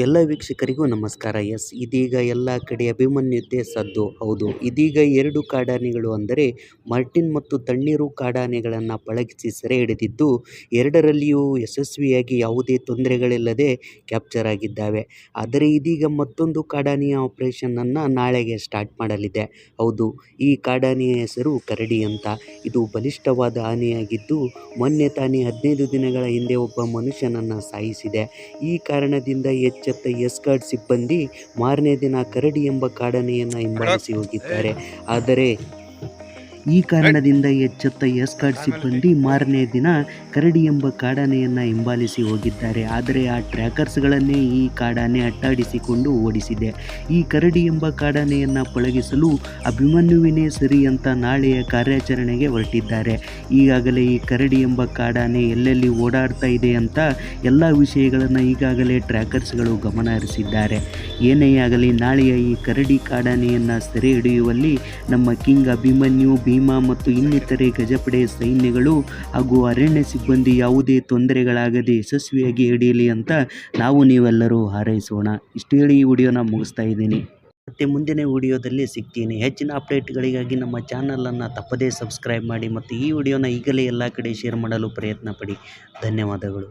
ಎಲ್ಲ ವೀಕ್ಷಕರಿಗೂ ನಮಸ್ಕಾರ. ಎಸ್, ಇದೀಗ ಎಲ್ಲ ಕಡೆ ಅಭಿಮನ್ಯುದ್ದೇ ಸದ್ದು. ಹೌದು, ಇದೀಗ ಎರಡು ಕಾಡಾನೆಗಳು ಅಂದರೆ ಮಾರ್ಟಿನ್ ಮತ್ತು ತಣ್ಣೀರು ಕಾಡಾನೆಗಳನ್ನು ಪಳಗಿಸಿ ಸೆರೆ ಹಿಡಿದಿದ್ದು, ಎರಡರಲ್ಲಿಯೂ ಯಶಸ್ವಿಯಾಗಿ ಯಾವುದೇ ತೊಂದರೆಗಳಿಲ್ಲದೆ ಕ್ಯಾಪ್ಚರ್ ಆಗಿದ್ದಾವೆ. ಆದರೆ ಇದೀಗ ಮತ್ತೊಂದು ಕಾಡಾನೆಯ ಆಪರೇಷನನ್ನು ನಾಳೆಗೆ ಸ್ಟಾರ್ಟ್ ಮಾಡಲಿದೆ. ಹೌದು, ಈ ಕಾಡಾನೆಯ ಹೆಸರು ಕರಡಿ ಅಂತ. ಇದು ಬಲಿಷ್ಠವಾದ ಆನೆಯಾಗಿದ್ದು, ಮೊನ್ನೆ ತಾನೇ ಹದಿನೈದು ದಿನಗಳ ಹಿಂದೆ ಒಬ್ಬ ಮನುಷ್ಯನನ್ನು ಸಾಯಿಸಿದೆ. ಈ ಕಾರಣದಿಂದ ಎಚ್ಚೆತ್ತ ಎಸ್ಕಾರ್ಟ್ ಸಿಬ್ಬಂದಿ ಮಾರನೇ ದಿನ ಕರಡಿ ಎಂಬ ಕಾಡನೆಯನ್ನು ಹಿಂಬಾಲಿಸಿ ಹೋಗಿದ್ದಾರೆ. ಆದರೆ ಈ ಕಾರಣದಿಂದ ಎಚ್ಚೆತ್ತ ಎಸ್ಕಾರ್ಟ್ ಸಿಬ್ಬಂದಿ ಮಾರನೇ ದಿನ ಕರಡಿ ಎಂಬ ಕಾಡಾನೆಯನ್ನು ಹಿಂಬಾಲಿಸಿ ಹೋಗಿದ್ದಾರೆ. ಆದರೆ ಆ ಟ್ರ್ಯಾಕರ್ಸ್ಗಳನ್ನೇ ಈ ಕಾಡಾನೆ ಅಟ್ಟಾಡಿಸಿಕೊಂಡು ಓಡಿಸಿದೆ. ಈ ಕರಡಿ ಎಂಬ ಕಾಡಾನೆಯನ್ನು ಪಳಗಿಸಲು ಅಭಿಮನ್ಯುವಿನೇ ಸರಿ ಅಂತ ನಾಳೆಯ ಕಾರ್ಯಾಚರಣೆಗೆ ಹೊರಟಿದ್ದಾರೆ. ಈಗಾಗಲೇ ಈ ಕರಡಿ ಎಂಬ ಕಾಡಾನೆ ಎಲ್ಲೆಲ್ಲಿ ಓಡಾಡ್ತಾ ಇದೆ ಅಂತ ಎಲ್ಲ ವಿಷಯಗಳನ್ನು ಈಗಾಗಲೇ ಟ್ರ್ಯಾಕರ್ಸ್ಗಳು ಗಮನ ಹರಿಸಿದ್ದಾರೆ ಏನೇ ಆಗಲಿ ನಾಳೆಯ ಈ ಕರಡಿ ಕಾಡಾನೆಯನ್ನು ಸೆರೆ ಹಿಡಿಯುವಲ್ಲಿ ನಮ್ಮ ಕಿಂಗ್ ಅಭಿಮನ್ಯು ಭೀಮಾ ಮತ್ತು ಇನ್ನಿತರೆ ಗಜಪಡೆ ಸೈನ್ಯಗಳು ಹಾಗೂ ಅರಣ್ಯ ಸಿಬ್ಬಂದಿ ಯಾವುದೇ ತೊಂದರೆಗಳಾಗದೆ ಯಶಸ್ವಿಯಾಗಿ ಹಿಡಿಯಲಿ ಅಂತ ನಾವು ನೀವೆಲ್ಲರೂ ಹಾರೈಸೋಣ. ಇಷ್ಟು ಹೇಳಿ ಈ ವಿಡಿಯೋನ ಮುಗಿಸ್ತಾ ಇದ್ದೀನಿ. ಮತ್ತು ಮುಂದಿನ ವಿಡಿಯೋದಲ್ಲಿ ಸಿಗ್ತೀನಿ. ಹೆಚ್ಚಿನ ಅಪ್ಡೇಟ್ಗಳಿಗಾಗಿ ನಮ್ಮ ಚಾನಲನ್ನು ತಪ್ಪದೇ ಸಬ್ಸ್ಕ್ರೈಬ್ ಮಾಡಿ ಮತ್ತು ಈ ವಿಡಿಯೋನ ಈಗಲೇ ಎಲ್ಲ ಕಡೆ ಶೇರ್ ಮಾಡಲು ಪ್ರಯತ್ನ ಧನ್ಯವಾದಗಳು.